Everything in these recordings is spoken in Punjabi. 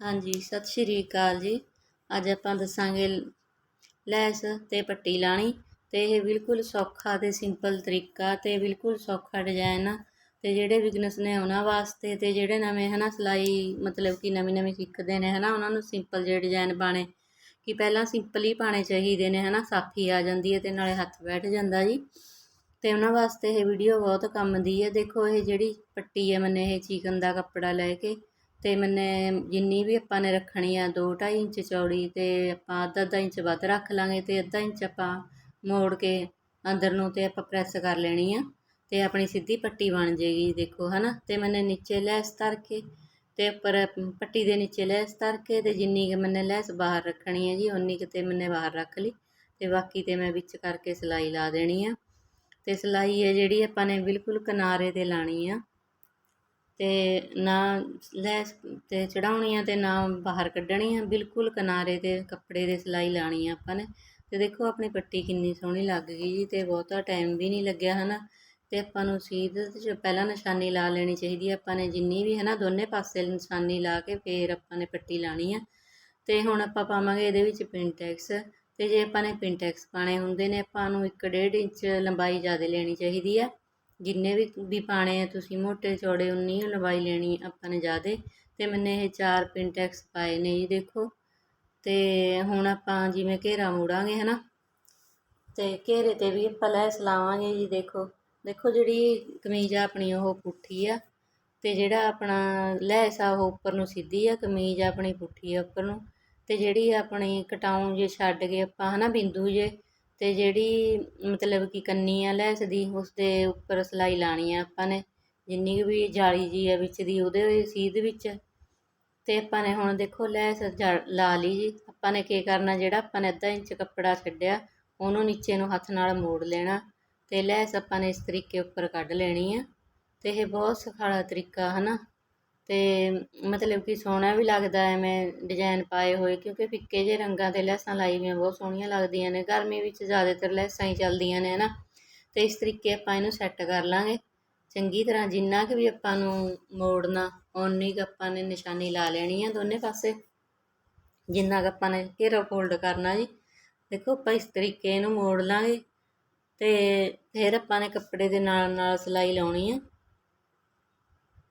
ਹਾਂਜੀ, ਸਤਿ ਸ਼੍ਰੀ ਅਕਾਲ ਜੀ। ਅੱਜ ਆਪਾਂ ਦੱਸਾਂਗੇ ਲੈਸ ਤੇ ਪੱਟੀ ਲਾਣੀ ਤੇ ਇਹ ਬਿਲਕੁਲ ਸੌਖਾ ਤੇ ਸਿੰਪਲ ਤਰੀਕਾ ਤੇ ਬਿਲਕੁਲ ਸੌਖਾ ਡਿਜ਼ਾਈਨ ਆ ਤੇ ਜਿਹੜੇ ਬਿਗਨਸ ਨੇ ਉਹਨਾਂ ਵਾਸਤੇ ਤੇ ਜਿਹੜੇ ਨਵੇਂ ਹਨਾ ਸਿਲਾਈ ਮਤਲਬ ਕਿ ਨਵੀਂ ਨਵੀਂ ਸਿੱਖਦੇ ਨੇ ਹਨਾ, ਉਹਨਾਂ ਨੂੰ ਸਿੰਪਲ ਜਿਹੇ ਡਿਜ਼ਾਈਨ ਪਾਣੇ ਕਿ ਪਹਿਲਾਂ ਸਿੰਪਲ ਹੀ ਪਾਣੇ ਚਾਹੀਦੇ ਨੇ ਹਨਾ ਸਾਫੀ ਆ ਜਾਂਦੀ ਹੈ ਤੇ ਨਾਲੇ ਹੱਥ ਬੈਠ ਜਾਂਦਾ ਜੀ। ਤੇ ਉਹਨਾਂ ਵਾਸਤੇ ਇਹ ਵੀਡੀਓ ਬਹੁਤ ਕੰਮ ਦੀ ਹੈ। ਦੇਖੋ ਇਹ ਜਿਹੜੀ ਪੱਟੀ ਹੈ, ਮੈਨੇ ਇਹ ਚਿਕਨ ਦਾ ਕੱਪੜਾ ਲੈ ਕੇ ਅਤੇ ਮੈਨੇ ਜਿੰਨੀ ਵੀ ਆਪਾਂ ਨੇ ਰੱਖਣੀ ਆ ਦੋ ਢਾਈ ਇੰਚ ਚੌੜੀ ਅਤੇ ਆਪਾਂ ਅੱਧਾ ਅੱਧਾ ਇੰਚ ਵੱਧ ਰੱਖ ਲਾਂਗੇ ਅਤੇ ਅੱਧਾ ਇੰਚ ਆਪਾਂ ਮੋੜ ਕੇ ਅੰਦਰ ਨੂੰ ਅਤੇ ਆਪਾਂ ਪ੍ਰੈੱਸ ਕਰ ਲੈਣੀ ਆ ਅਤੇ ਆਪਣੀ ਸਿੱਧੀ ਪੱਟੀ ਬਣ ਜੇਗੀ, ਦੇਖੋ ਹੈ ਨਾ ਅਤੇ ਮੈਨੇ ਨੀਚੇ ਲੈਸ ਧਰ ਕੇ ਅਤੇ ਉੱਪਰ ਪੱਟੀ ਦੇ ਨੀਚੇ ਲੈਸ ਧਰ ਕੇ ਅਤੇ ਜਿੰਨੀ ਕੁ ਮੈਨੇ ਲੈਸ ਬਾਹਰ ਰੱਖਣੀ ਹੈ ਜੀ ਉਨੀ ਕੁ ਕਿਤੇ ਮੈਨੇ ਬਾਹਰ ਰੱਖ ਲਈ ਅਤੇ ਬਾਕੀ ਤੇ ਮੈਂ ਵਿੱਚ ਕਰਕੇ ਸਿਲਾਈ ਲਾ ਦੇਣੀ ਆ। ਅਤੇ ਸਿਲਾਈ ਹੈ ਜਿਹੜੀ ਆਪਾਂ ਨੇ ਬਿਲਕੁਲ ਕਿਨਾਰੇ ਤੇ ਲਾਣੀ ਆ। ਤੇ ਨਾ ਲੈਸ ਤੇ ਚੜ੍ਹਾਉਣੀ ਆ ਅਤੇ ਨਾ ਬਾਹਰ ਕੱਢਣੀ ਆ। ਬਿਲਕੁਲ ਕਿਨਾਰੇ ਤੇ ਕੱਪੜੇ ਦੇ ਸਿਲਾਈ ਲਾਉਣੀ ਆ ਆਪਾਂ ਨੇ। ਅਤੇ ਦੇਖੋ ਆਪਣੀ ਪੱਟੀ ਕਿੰਨੀ ਸੋਹਣੀ ਲੱਗ ਗਈ ਜੀ ਅਤੇ ਬਹੁਤਾ ਟਾਈਮ ਵੀ ਨਹੀਂ ਲੱਗਿਆ ਹੈ ਨਾ ਅਤੇ ਆਪਾਂ ਨੂੰ ਸੀਧ ਚ ਪਹਿਲਾਂ ਨਿਸ਼ਾਨੀ ਲਾ ਲੈਣੀ ਚਾਹੀਦੀ ਹੈ ਆਪਾਂ ਨੇ। ਜਿੰਨੀ ਵੀ ਹੈ ਨਾ ਦੋਨੇ ਪਾਸੇ ਨਿਸ਼ਾਨੀ ਲਾ ਕੇ ਫਿਰ ਆਪਾਂ ਨੇ ਪੱਟੀ ਲਾਣੀ ਆ। ਅਤੇ ਹੁਣ ਆਪਾਂ ਪਾਵਾਂਗੇ ਇਹਦੇ ਵਿੱਚ ਪਿੰਟੈਕਸ ਅਤੇ ਜੇ ਆਪਾਂ ਨੇ ਪਿੰਟੈਕਸ ਪਾਣੇ ਹੁੰਦੇ ਨੇ ਆਪਾਂ ਨੂੰ 1.5 ਇੰਚ ਲੰਬਾਈ ਜ਼ਿਆਦਾ ਲੈਣੀ ਚਾਹੀਦੀ ਆ। ਜਿੰਨੇ ਵੀ ਵੀ ਪਾਣੇ ਆ, ਤੁਸੀਂ ਮੋਟੇ ਚੌੜੇ ਉਨੀ ਲੰਬਾਈ ਲੈਣੀ ਆਪਾਂ ਨੇ ਜ਼ਿਆਦੇ। ਅਤੇ ਮੈਨੇ ਇਹ ਚਾਰ ਪਿੰਟੈਕਸ ਪਾਏ ਨੇ ਜੀ, ਦੇਖੋ। ਅਤੇ ਹੁਣ ਆਪਾਂ ਜਿਵੇਂ ਘੇਰਾ ਮੋੜਾਂਗੇ ਨਾ ਅਤੇ ਘੇਰੇ ਤੇ ਵੀ ਆਪਾਂ ਲੈਸ ਲਾਵਾਂਗੇ ਜੀ, ਦੇਖੋ। ਦੇਖੋ ਜਿਹੜੀ ਕਮੀਜ਼ ਆ ਆਪਣੀ ਉਹ ਪੁੱਠੀ ਆ ਅਤੇ ਜਿਹੜਾ ਆਪਣਾ ਲੈਸ ਆ, ਉਹ ਉੱਪਰ ਨੂੰ ਸਿੱਧੀ ਆ, ਕਮੀਜ਼ ਆਪਣੀ ਪੁੱਠੀ ਆ ਉੱਪਰ ਨੂੰ। ਅਤੇ ਜਿਹੜੀ ਆਪਣੀ ਕਟਾਉਂ ਜੇ ਛੱਡ ਕੇ ਆਪਾਂ ਹੈ ਨਾ ਬਿੰਦੂ ਜੇ ਅਤੇ ਜਿਹੜੀ ਮਤਲਬ ਕਿ ਕੰਨੀ ਆ ਲੈਸ ਦੀ ਉਸ ਦੇ ਉੱਪਰ ਸਿਲਾਈ ਲਾਉਣੀ ਆ ਆਪਾਂ ਨੇ, ਜਿੰਨੀ ਕੁ ਵੀ ਜਾਲੀ ਜੀ ਆ ਵਿੱਚ ਦੀ, ਉਹਦੇ ਸੀਧ ਵਿੱਚ। ਅਤੇ ਆਪਾਂ ਨੇ ਹੁਣ ਦੇਖੋ ਲੈਸ ਲਾ ਲਈ ਜੀ। ਆਪਾਂ ਨੇ ਕੀ ਕਰਨਾ, ਜਿਹੜਾ ਆਪਾਂ ਨੇ ਅੱਧਾ ਇੰਚ ਕੱਪੜਾ ਛੱਡਿਆ, ਉਹਨੂੰ ਨੀਚੇ ਨੂੰ ਹੱਥ ਨਾਲ ਮੋੜ ਲੈਣਾ। ਅਤੇ ਲੈਸ ਆਪਾਂ ਨੇ ਇਸ ਤਰੀਕੇ ਉੱਪਰ ਕੱਢ ਲੈਣੀ ਆ। ਅਤੇ ਇਹ ਬਹੁਤ ਸਖਾਲਾ ਤਰੀਕਾ ਹੈ ਨਾ ਅਤੇ ਮਤਲਬ ਕਿ ਸੋਹਣਾ ਵੀ ਲੱਗਦਾ ਐਵੇਂ ਡਿਜ਼ਾਇਨ ਪਾਏ ਹੋਏ, ਕਿਉਂਕਿ ਫਿੱਕੇ ਜਿਹੇ ਰੰਗਾਂ ਤੇ ਲੈਸਾਂ ਲਾਈ ਹੋਈਆਂ ਬਹੁਤ ਸੋਹਣੀਆਂ ਲੱਗਦੀਆਂ ਨੇ, ਗਰਮੀ ਵਿੱਚ ਜ਼ਿਆਦਾਤਰ ਲੈਸਾਂ ਹੀ ਚੱਲਦੀਆਂ ਨੇ ਹੈ ਨਾ ਅਤੇ ਇਸ ਤਰੀਕੇ ਆਪਾਂ ਇਹਨੂੰ ਸੈੱਟ ਕਰ ਲਾਂਗੇ। ਚੰਗੀ ਤਰ੍ਹਾਂ ਜਿੰਨਾ ਕੁ ਵੀ ਆਪਾਂ ਨੂੰ ਮੋੜਨਾ, ਓਨੀ ਕੁ ਆਪਾਂ ਨੇ ਨਿਸ਼ਾਨੀ ਲਾ ਲੈਣੀ ਆ ਦੋਨੇ ਪਾਸੇ। ਜਿੰਨਾ ਕੁ ਆਪਾਂ ਨੇ ਘੇਰਾ ਫੋਲਡ ਕਰਨਾ ਜੀ। ਦੇਖੋ, ਆਪਾਂ ਇਸ ਤਰੀਕੇ ਇਹਨੂੰ ਮੋੜ ਲਾਂਗੇ ਅਤੇ ਫਿਰ ਆਪਾਂ ਨੇ ਕੱਪੜੇ ਦੇ ਨਾਲ ਨਾਲ ਸਿਲਾਈ ਲਾਉਣੀ ਆ।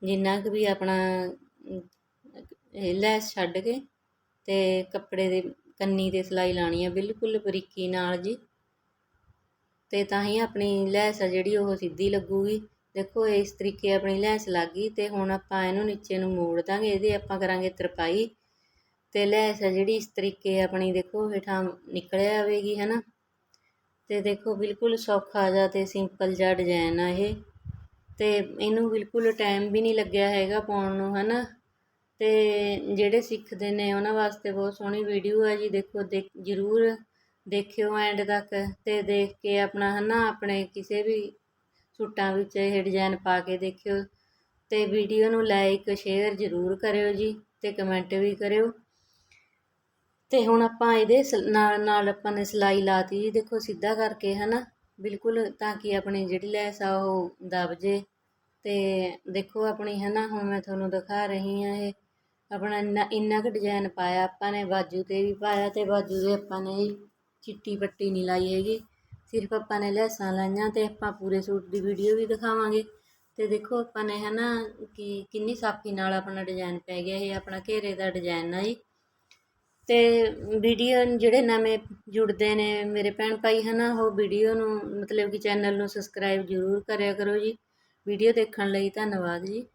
ਜਿੰਨਾ ਕੁ ਵੀ ਆਪਣਾ ਇਹ ਲੈਸ ਛੱਡ ਕੇ ਅਤੇ ਕੱਪੜੇ ਦੇ ਕੰਨੀ ਤੇ ਸਿਲਾਈ ਲਾਉਣੀ ਆ, ਬਿਲਕੁਲ ਬਰੀਕੀ ਨਾਲ ਜੀ। ਅਤੇ ਤਾਂ ਹੀ ਆਪਣੀ ਲੈਸ ਆ ਜਿਹੜੀ, ਉਹ ਸਿੱਧੀ ਲੱਗੂਗੀ। ਦੇਖੋ, ਇਸ ਤਰੀਕੇ ਆਪਣੀ ਲੈਸ ਲੱਗ ਗਈ ਅਤੇ ਹੁਣ ਆਪਾਂ ਇਹਨੂੰ ਨੀਚੇ ਨੂੰ ਮੋੜ ਦਾਂਗੇ, ਇਹਦੇ ਆਪਾਂ ਕਰਾਂਗੇ ਤਰਪਾਈ। ਅਤੇ ਲੈਸ ਆ ਜਿਹੜੀ, ਇਸ ਤਰੀਕੇ ਆਪਣੀ ਦੇਖੋ, ਹੇਠਾਂ ਨਿਕਲਿਆ ਆਵੇਗੀ ਨਾ ਅਤੇ ਦੇਖੋ, ਬਿਲਕੁਲ ਸੌਖਾ ਜਿਹਾ ਅਤੇ ਸਿੰਪਲ ਜਿਹਾ ਡਿਜ਼ਾਇਨ ਆ ਇਹ। ਅਤੇ ਇਹਨੂੰ ਬਿਲਕੁਲ ਟਾਈਮ ਵੀ ਨਹੀਂ ਲੱਗਿਆ ਹੈਗਾ ਪਾਉਣ ਨੂੰ ਹੈ ਨਾ ਅਤੇ ਜਿਹੜੇ ਸਿੱਖਦੇ ਨੇ ਉਹਨਾਂ ਵਾਸਤੇ ਬਹੁਤ ਸੋਹਣੀ ਵੀਡੀਓ ਹੈ ਜੀ, ਦੇਖੋ ਦੇ ਜ਼ਰੂਰ ਦੇਖਿਓ ਐਂਡ ਤੱਕ ਅਤੇ ਦੇਖ ਕੇ ਆਪਣਾ ਹੈ ਨਾ ਆਪਣੇ ਕਿਸੇ ਵੀ ਸੂਟਾਂ ਵਿੱਚ ਇਹ ਡਿਜ਼ਾਈਨ ਪਾ ਕੇ ਦੇਖਿਓ ਅਤੇ ਵੀਡੀਓ ਨੂੰ ਲਾਈਕ ਸ਼ੇਅਰ ਜ਼ਰੂਰ ਕਰਿਓ ਜੀ ਅਤੇ ਕਮੈਂਟ ਵੀ ਕਰਿਓ। ਅਤੇ ਹੁਣ ਆਪਾਂ ਇਹਦੇ ਨਾਲ ਨਾਲ ਆਪਾਂ ਨੇ ਸਿਲਾਈ ਲਾਤੀ ਜੀ, ਦੇਖੋ, ਸਿੱਧਾ ਕਰਕੇ ਹੈ ਨਾ ਬਿਲਕੁਲ, ਤਾਂ ਕਿ ਆਪਣੀ ਜਿਹੜੀ ਲੈਸ ਆ ਉਹ ਦੱਬ ਜੇ। ਅਤੇ ਦੇਖੋ ਆਪਣੀ ਹੈ ਨਾ ਹੁਣ ਮੈਂ ਤੁਹਾਨੂੰ ਦਿਖਾ ਰਹੀ ਹਾਂ ਇਹ। ਆਪਣਾ ਇੰਨਾ ਇੰਨਾ ਕੁ ਡਿਜ਼ਾਇਨ ਪਾਇਆ ਆਪਾਂ ਨੇ, ਬਾਜੂ ਤੇ ਵੀ ਪਾਇਆ ਅਤੇ ਬਾਜੂ 'ਤੇ ਆਪਾਂ ਨੇ ਚਿੱਟੀ ਪੱਟੀ ਨਹੀਂ ਲਾਈ ਹੈਗੀ। ਸਿਰਫ ਆਪਾਂ ਨੇ ਲੈਸਾਂ ਲਾਈਆਂ ਅਤੇ ਆਪਾਂ ਪੂਰੇ ਸੂਟ ਦੀ ਵੀਡੀਓ ਵੀ ਦਿਖਾਵਾਂਗੇ। ਅਤੇ ਦੇਖੋ ਆਪਾਂ ਨੇ ਹੈ ਨਾ ਕਿ ਕਿੰਨੀ ਸਾਫੀ ਨਾਲ ਆਪਣਾ ਡਿਜ਼ਾਈਨ ਪੈ ਗਿਆ। ਇਹ ਆਪਣਾ ਘੇਰੇ ਦਾ ਡਿਜ਼ਾਈਨ ਆ ਜੀ ਅਤੇ ਵੀਡੀਓ ਜਿਹੜੇ ਨਵੇਂ ਜੁੜਦੇ ਨੇ ਮੇਰੇ ਭੈਣ ਭਾਈ ਹੈ ਨਾ ਉਹ ਵੀਡੀਓ ਨੂੰ ਮਤਲਬ ਕਿ ਚੈਨਲ ਨੂੰ ਸਬਸਕ੍ਰਾਈਬ ਜ਼ਰੂਰ ਕਰਿਆ ਕਰੋ ਜੀ। ਵੀਡੀਓ ਦੇਖਣ ਲਈ ਧੰਨਵਾਦ ਜੀ।